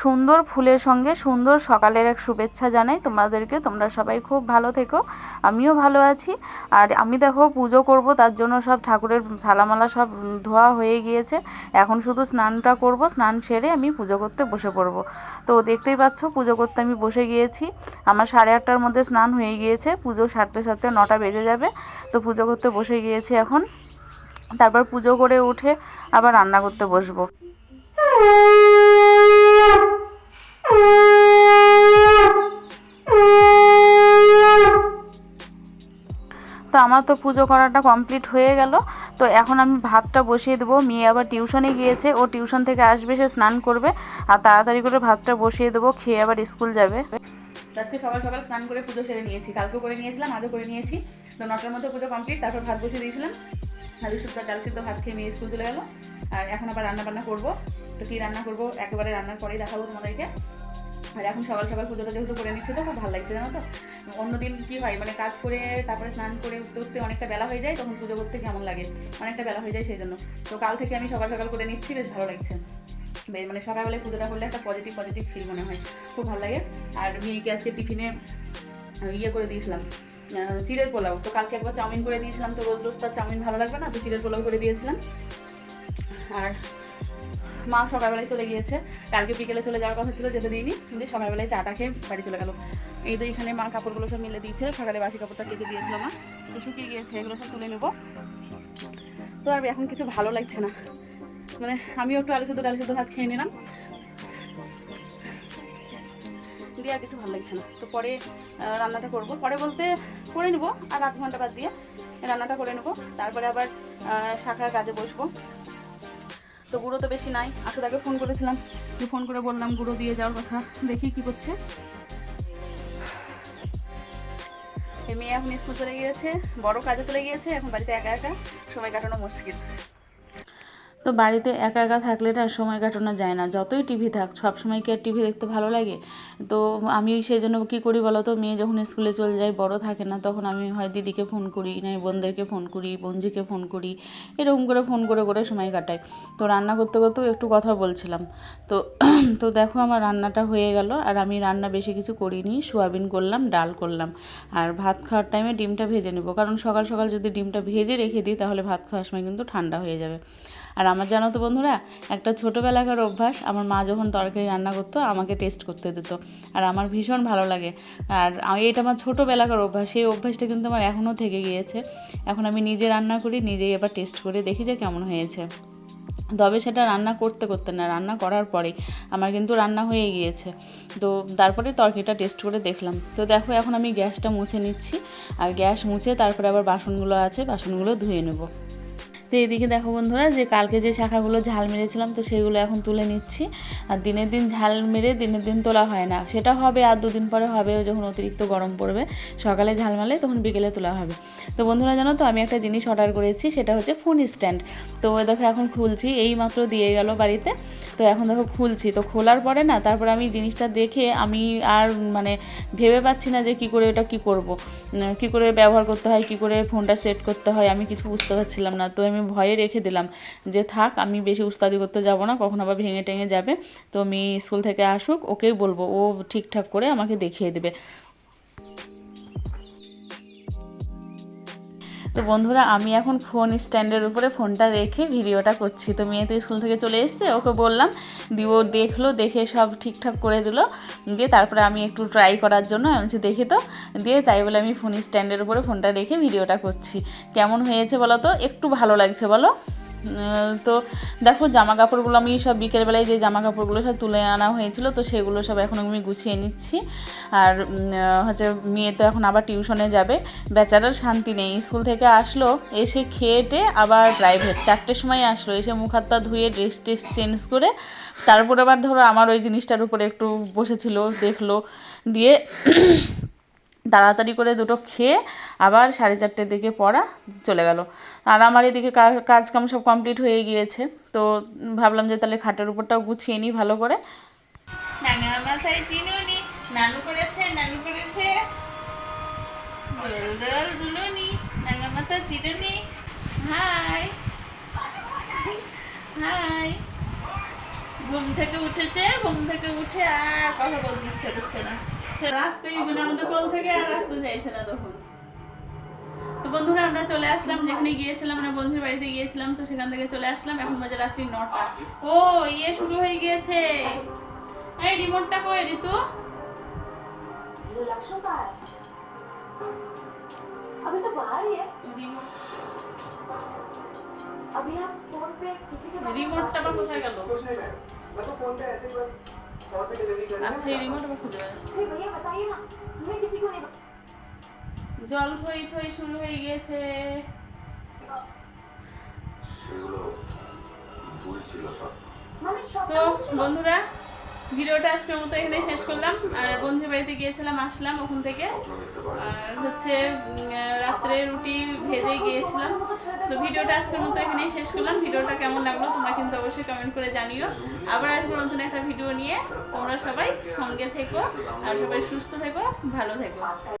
সুন্দর ফুলের সঙ্গে সুন্দর সকালের এক শুভেচ্ছা জানাই তোমাদেরকে। তোমরা সবাই খুব ভালো থেকো, আমিও ভালো আছি। আর আমি দেখো পুজো করব, তার জন্য সব ঠাকুরের থালামালা সব ধোয়া হয়ে গিয়েছে। এখন শুধু স্নানটা করব, স্নান সেরে আমি পুজো করতে বসে পড়ব। তো দেখতেই পাচ্ছ, পুজো করতে আমি বসে গিয়েছি। আমার সাড়ে আটটার মধ্যে স্নান হয়ে গিয়েছে, পুজো সারতে সারতে নটা বেজে যাবে। তো পুজো করতে বসে গিয়েছি এখন। তারপর পুজো করে উঠে আবার রান্না করতে বসবো। আমার তো পুজো করাটা কমপ্লিট হয়ে গেল। তো এখন আমি ভাতটা বসিয়ে দেবো। মেয়ে আবার টিউশনে গিয়েছে। ও টিউশন থেকে আসবে, সে স্নান করবে। আর তাড়াতাড়ি করে ভাতটা বসিয়ে দেবো, খেয়ে আবার স্কুল যাবে। আজকে সকাল সকাল স্নান করে পুজো সেরে নিয়েছি। কালকেও করে নিয়েছিলাম, আজও করে নিয়েছি। তো নটার মধ্যে পুজো কমপ্লিট তারপর ভাত বসিয়ে দিয়েছিলাম। আলু সুদ্ধ, ডাল সিদ্ধ, ভাত খেয়ে মেয়ে স্কুল চলে গেলো। আর এখন আবার রান্না বান্না করব। তো কী রান্না করব? একেবারে রান্নার পরেই দেখাবো তোমাদেরকে। আর এখন সকাল সকাল পুজোটা যেহেতু করে নিচ্ছি তো, খুব ভালো লাগছে, জানো তো? অন্যদিন কি হয় মানে কাজ করে, তারপরে স্নান করে, উঠতে উঠতে অনেকটা বেলা হয়ে যায়, তখন পুজো করতে কেমন লাগে? অনেকটা বেলা হয়ে যায় সেই জন্য। তো কাল থেকে আমি সকাল সকাল করে নিচ্ছি, বেশ ভালো লাগছে। মানে সকালবেলায় পুজোটা করলে একটা পজিটিভ পজিটিভ ফিল মনে হয়। খুব ভালো লাগে। আর মেয়েকে আজকে টিফিনে ইয়ে করে দিয়েছিলাম চিড়ের পোলাও। তো কালকে একবার চাউমিন করে দিয়েছিলাম, তো রোজ রোজ তার চাউমিন ভালো লাগবে না, তো চিড়ের পোলাও করে দিয়েছিলাম। আর মা সকালবেলায় চলে গিয়েছে। কালকে বিকেলে চলে যাওয়ার কথা ছিল, যেতে দিইনি। কিন্তু সকালবেলায় চাটা খেয়ে বাড়ি চলে গেল। এই তো এখানে মা কাপড়গুলো সব মিলে দিয়েছে, সকালে বাসি কাপড়টা কেটে দিয়েছিল মা। তো শুকিয়ে গিয়েছে, এগুলো সব তুলে নেব। তো আর এখন কিছু ভালো লাগছে না। মানে আমিও একটু আলু শুদ্ধ ডালু শুদ্ধ ভাত খেয়ে নিলাম। দিয়ে আর কিছু ভালো লাগছে না। তো পরে রান্নাটা করব। পরে বলতে করে নেব, আর আধ ঘণ্টা বাদ দিয়ে রান্নাটা করে নেব। তারপরে আবার শাখার কাজে বসবো। তো গুঁড়ো তো বেশি নাই। আসলে আগে ফোন করেছিলাম ফোন করে বললাম, গুঁড়ো দিয়ে যাওয়ার কথা, দেখি কি করছে। মেয়ে এখন স্কুল চলে গিয়েছে, বড় কাজে চলে গিয়েছে, এখন বাড়িতে একা একা সময় কাটানো মুশকিল। তো বাড়িতে একা একা থাকলে না সময় কাটানো যায় না। যতই টিভি থাক সব সময় কি আর টিভি দেখতে ভালো লাগে? তো আমি সেই জন্য কী করি বলো তো? মেয়ে যখন স্কুলে চলে যায়, বড় থাকে না, তখন আমি হয় দিদিকে ফোন করি না বোনদেরকে ফোন করি বঞ্জিকে ফোন করি, এরকম করে ফোন করে করে সময় কাটাই। তো রান্না করতে, করতেও একটু কথা বলছিলাম। তো তো দেখো আমার রান্নাটা হয়ে গেল, আর আমি রান্না বেশি কিছু করিনি, সোয়াবিন করলাম, ডাল করলাম। আর ভাত খাওয়ার টাইমে ডিমটা ভেজে নেব। কারণ সকাল সকাল যদি ডিমটা ভেজে রেখে দিই, তাহলে ভাত খাওয়ার সময় কিন্তু ঠান্ডা হয়ে যাবে। আর আমার জানো তো বন্ধুরা, একটা ছোটোবেলাকার অভ্যাস, আমার মা যখন তরকারি রান্না করতো, আমাকে টেস্ট করতে দিত। আর আমার ভীষণ ভালো লাগে। আর এটা আমার ছোটোবেলাকার অভ্যাস, সেই অভ্যাসটা কিন্তু আমার এখনও থেকে গিয়েছে। এখন আমি নিজে রান্না করি, নিজেই এবার টেস্ট করে দেখি যে কেমন হয়েছে। তবে সেটা রান্না করতে করতে না, রান্না করার পরে আমার কিন্তু রান্না হয়ে গিয়েছে। তো তারপরে তরকারিটা টেস্ট করে দেখলাম। তো দেখো, এখন আমি গ্যাসটা মুছে নিচ্ছি। আর গ্যাস মুছে তারপরে আবার বাসনগুলো আছে, বাসনগুলো ধুয়ে নেব। তো এদিকে দেখো বন্ধুরা, যে কালকে যে শাখাগুলো ঝাল মেরেছিলাম, তো সেগুলো এখন তুলে নিচ্ছি। আর দিনের দিন ঝাল মেরে দিনের দিন তোলা হয় না। সেটা হবে আর দুদিন পরে হবে যখন অতিরিক্ত গরম পড়বে। সকালে ঝাল মারলে তখন বিকেলে তোলা হবে। তো বন্ধুরা জানো তো, আমি একটা জিনিস অর্ডার করেছি, সেটা হচ্ছে ফোন স্ট্যান্ড তো দেখো এখন খুলছি, এই মাত্র দিয়ে গেল বাড়িতে। তো এখন দেখো খুলছি, তো খোলার পরে না, তারপর আমি জিনিসটা দেখে আমি আর মানে ভেবে পাচ্ছি না যে কি করে এটা কি করব। কি করে ব্যবহার করতে হয়, কি করে ফোনটা সেট করতে হয়, আমি কিছু বুঝতে পারছিলাম না। তো আমি ভয়ে রেখে দিলাম যে থাক, আমি বেশি উস্তাদি করতে যাব না, কখন আবার ভেঙে টেঙে যাবে। তো আমি স্কুল থেকে আসুক, ওকেই বলব, ও ঠিকঠাক করে আমাকে দেখিয়ে দেবে। তো বন্ধুরা, আমি এখন ফোন স্ট্যান্ডের উপরে ফোনটা রেখে ভিডিওটা করছি। তো মেয়ে তো স্কুল থেকে চলে এসছে, ওকে বললাম দিয়ে ও দেখল, দেখে সব ঠিকঠাক করে দিল, দিয়ে তারপরে আমি একটু ট্রাই করার জন্য, আমি দেখে তো। দিয়ে তাই বলে আমি ফোন স্ট্যান্ডের উপরে ফোনটা রেখে ভিডিওটা করছি। কেমন হয়েছে বলো তো? একটু ভালো লাগছে, বলো? তো দেখো জামা কাপড়গুলো আমি সব বিকেলবেলায় যে জামা কাপড়গুলো সব তুলে আনা হয়েছিল, তো সেগুলো সব এখন আমি গুছিয়ে নিচ্ছি। আর হচ্ছে মেয়ে তো এখন আবার টিউশনে যাবে। বেচারার শান্তি নেই। স্কুল থেকে আসলো, এসে খেয়েটে আবার প্রাইভেট চারটের সময় আসলো। এসে মুখ হাত পা ধুয়ে ড্রেস ট্রেস চেঞ্জ করে, তারপর আবার ধরো আমার ওই জিনিসটার উপরে একটু বসেছিল, দেখল, দিয়ে তাড়াতাড়ি করে দুটো খেয়ে আবার সাড়ে চারটের দিকে পড়া চলে গেল। আর আমার এদিকে কাজ কাম সব কমপ্লিট হয়ে গিয়েছে। তো ভাবলাম যে তাহলে খাটের উপরটাও গুছিয়ে নিই ভালো করে। ঘুম থেকে উঠেছে, ঘুম থেকে উঠে আর কথা বলতে ইচ্ছে করছে না। রাস্তায় মানে আমাদের কোল থেকে আর আসতে চাইছে না তখন তো বন্ধুরা আমরা চলে আসলাম যেখানে গিয়েছিলাম মানে বন্ধুর বাড়িতে গিয়েছিলাম তো সেখান থেকে চলে আসলাম এখন বাজে রাত্রি নটা ও ইয়ে শুরু হয়ে গিয়েছে এই রিমোটটা কই ঋতু ये लक्ष्यों का है अभी तो बाहर ही है রিমোট अभी आप फोन पे किसी के बारे में রিমোটটা আবার কোথায় গেল कुछ नहीं मैम मैं तो फोन पे ऐसे ही बस আচ্ছা এই রিমোট খুঁজে জল থই থই শুরু হয়ে গেছে। তো বন্ধুরা ভিডিওটা আজকের মতো এখানে শেষ করলাম। আর বন্ধুর বাড়িতে গিয়েছিলাম, আসলাম ওখান থেকে। আর হচ্ছে রাত্রে রুটি ভেজে গিয়েছিলাম। তো ভিডিওটা আজকের মতো এখানেই শেষ করলাম। ভিডিওটা কেমন লাগল তোমরা কিন্তু অবশ্যই কমেন্ট করে জানিও। আবার আসব নতুন একটা ভিডিও নিয়ে। তোমরা সবাই সঙ্গে থেকো, আর সবাই সুস্থ থেকো, ভালো থেকো।